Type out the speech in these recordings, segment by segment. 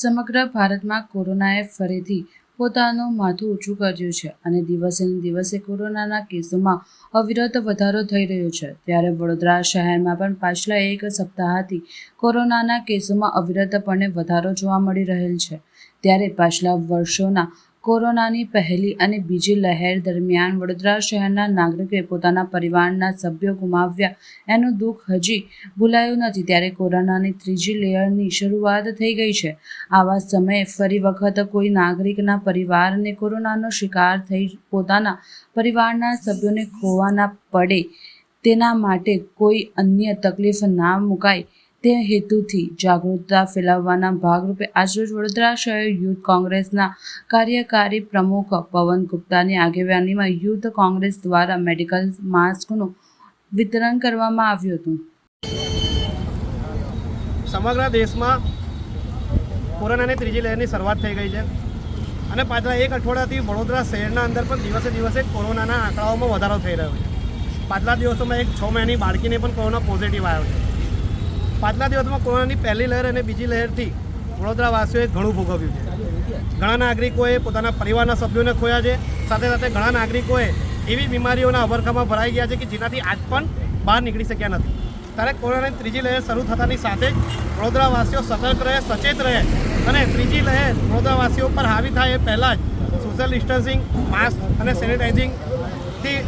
સમગ્ર ભારતમાં કોરોનાએ ફરીથી પોતાનું માથું ઊંચું કર્યું છે અને દિવસે દિવસે કોરોનાના કેસોમાં અવિરત વધારો થઈ રહ્યો છે. ત્યારે વડોદરા શહેરમાં પણ પાછલા એક સપ્તાહથી કોરોનાના કેસોમાં અવિરતપણે વધારો જોવા મળી રહેલ છે. ત્યારે પાછલા વર્ષોના કોરોનાની પહેલી અને બીજી લહેર દરમિયાન વડોદરા શહેરના નાગરિકોએ પોતાના પરિવારના સભ્યો ગુમાવ્યા. એનું દુઃખ હજી ભૂલાયું નથી. ત્યારે કોરોનાની ત્રીજી લેયરની શરૂઆત થઈ ગઈ છે. આવા સમયે ફરી વખત કોઈ નાગરિકના પરિવારને કોરોનાનો શિકાર થઈ પોતાના પરિવારના સભ્યોને ખોવાના પડે તેના માટે કોઈ અન્ય તકલીફ ના મુકાય. તે હેતુથી જાગૃતતા ફેલાવવાના ભાગરૂપે આજરોજ વડોદરા શહેર યુથ કોંગ્રેસના કાર્યકારી પ્રમુખ પવન ગુપ્તાની આગેવાનીમાં યુથ કોંગ્રેસ દ્વારા મેડિકલ માસ્કનું વિતરણ કરવામાં આવ્યું હતું. સમગ્ર દેશમાં કોરોનાની ત્રીજી લહેરની શરૂઆત થઈ ગઈ છે અને પાછલા એક અઠવાડિયાથી વડોદરા શહેરના અંદર પણ દિવસે દિવસે કોરોનાના આંકડાઓમાં વધારો થઈ રહ્યો છે. પાછલા દિવસોમાં એક છ મહિનાની બાળકીને પણ કોરોના પોઝિટિવ આવ્યો છે. પાછલા દિવસમાં કોરોનાની પહેલી લહેર અને બીજી લહેરથી વડોદરાવાસીઓએ ઘણું ભોગવ્યું છે. ઘણા નાગરિકોએ પોતાના પરિવારના સભ્યોને ખોયા છે. સાથે સાથે ઘણા નાગરિકોએ એવી બીમારીઓના અવરખામાં ભરાઈ ગયા છે કે જેનાથી આજ પણ બહાર નીકળી શક્યા નથી. ત્યારે કોરોનાની ત્રીજી લહેર શરૂ થતાની સાથે વડોદરાવાસીઓ સતર્ક રહે, સચેત રહે અને ત્રીજી લહેર વડોદરાવાસીઓ પર હાવી થાય એ પહેલાં જ સોશિયલ ડિસ્ટન્સિંગ માસ્ક અને સેનિટાઇઝિંગથી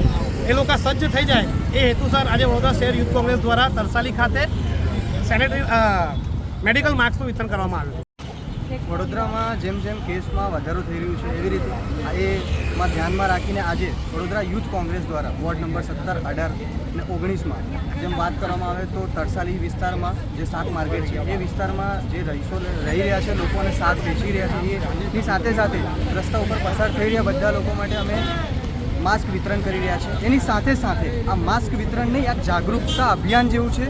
એ લોકો સજ્જ થઈ જાય એ હેતુસર આજે વડોદરા શહેર યુથ કોંગ્રેસ દ્વારા તરસાલી ખાતે સેનેટરી મેડિકલ માસ્કનું વિતરણ કરવામાં આવ્યું વડોદરામાં જેમ જેમ કેસમાં વધારો થઈ રહ્યું છે, એવી રીતે એમાં ધ્યાનમાં રાખીને આજે વડોદરા યુથ કોંગ્રેસ દ્વારા વોર્ડ નંબર સત્તર, અઢાર અને ઓગણીસમાં જેમ વાત કરવામાં આવે તો તરસાલી વિસ્તારમાં જે શાક માર્કેટ છે, એ વિસ્તારમાં જે રહીશો રહી રહ્યા છે લોકો અને શાક વેચી રહ્યા છે એની સાથે સાથે રસ્તા ઉપર પસાર થઈ રહ્યા બધા લોકો માટે અમે માસ્ક વિતરણ કરી રહ્યા છે. એની સાથે સાથે આ માસ્ક વિતરણ નહીં આ જાગૃતતા અભિયાન જેવું છે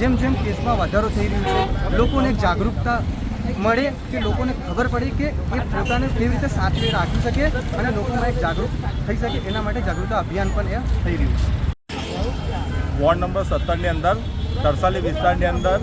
જેમ જેમ કેસમાં વધારો થઈ રહ્યો છે, લોકોને જાગૃતતા મળે કે લોકોને ખબર પડે કે એ પોતાને કેવી રીતે સાચવી રાખી શકે અને લોકોમાં એક જાગૃત થઈ શકે એના માટે જાગૃતતા અભિયાન પણ એ થઈ રહ્યું છે. વોર્ડ નંબર સત્તરની અંદર, તરસાલી વિસ્તારની અંદર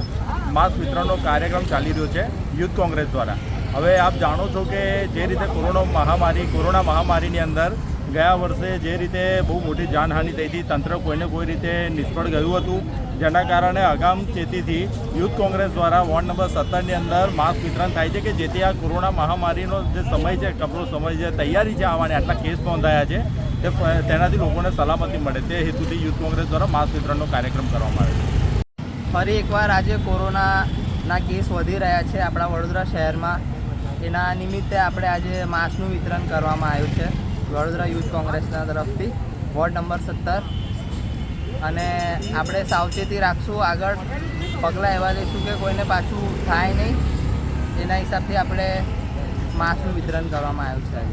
માસ્ક વિતરણનો કાર્યક્રમ ચાલી રહ્યો છે યુથ કોંગ્રેસ દ્વારા. હવે આપ જાણો છો કે જે રીતે કોરોના મહામારી, કોરોના મહામારીની અંદર ગયા વર્ષે જે રીતે બહુ મોટી જાનહાનિ થઈ હતી, તંત્ર કોઈને કોઈ રીતે નિષ્ફળ ગયું હતું. જેના કારણે અગામ ચેતીથી યુથ કોંગ્રેસ દ્વારા વોર્ડ નંબર સત્તરની અંદર માસ્ક વિતરણ થાય છે કે જેથી આ કોરોના મહામારીનો જે સમય છે, કપરો સમય છે, તૈયારી છે આવવાની, આટલા કેસ નોંધાયા છે, તે તેનાથી લોકોને સલામતી મળે. તે હેતુથી યુથ કોંગ્રેસ દ્વારા માસ્ક વિતરણનો કાર્યક્રમ કરવામાં આવ્યો. છે ફરી એકવાર આજે કોરોનાના કેસ વધી રહ્યા છે આપણા વડોદરા શહેરમાં. એના નિમિત્તે આપણે આજે માસ્કનું વિતરણ કરવામાં આવ્યું છે. વડોદરા યુથ કોંગ્રેસના તરફથી વોર્ડ નંબર સત્તર. અને આપણે સાવચેતી રાખશું આગળ. પગલાં એવા લઈશું કે કોઈને પાછું થાય નહીં. એના હિસાબથી આપણે માસનું વિતરણ કરવામાં આવ્યું છે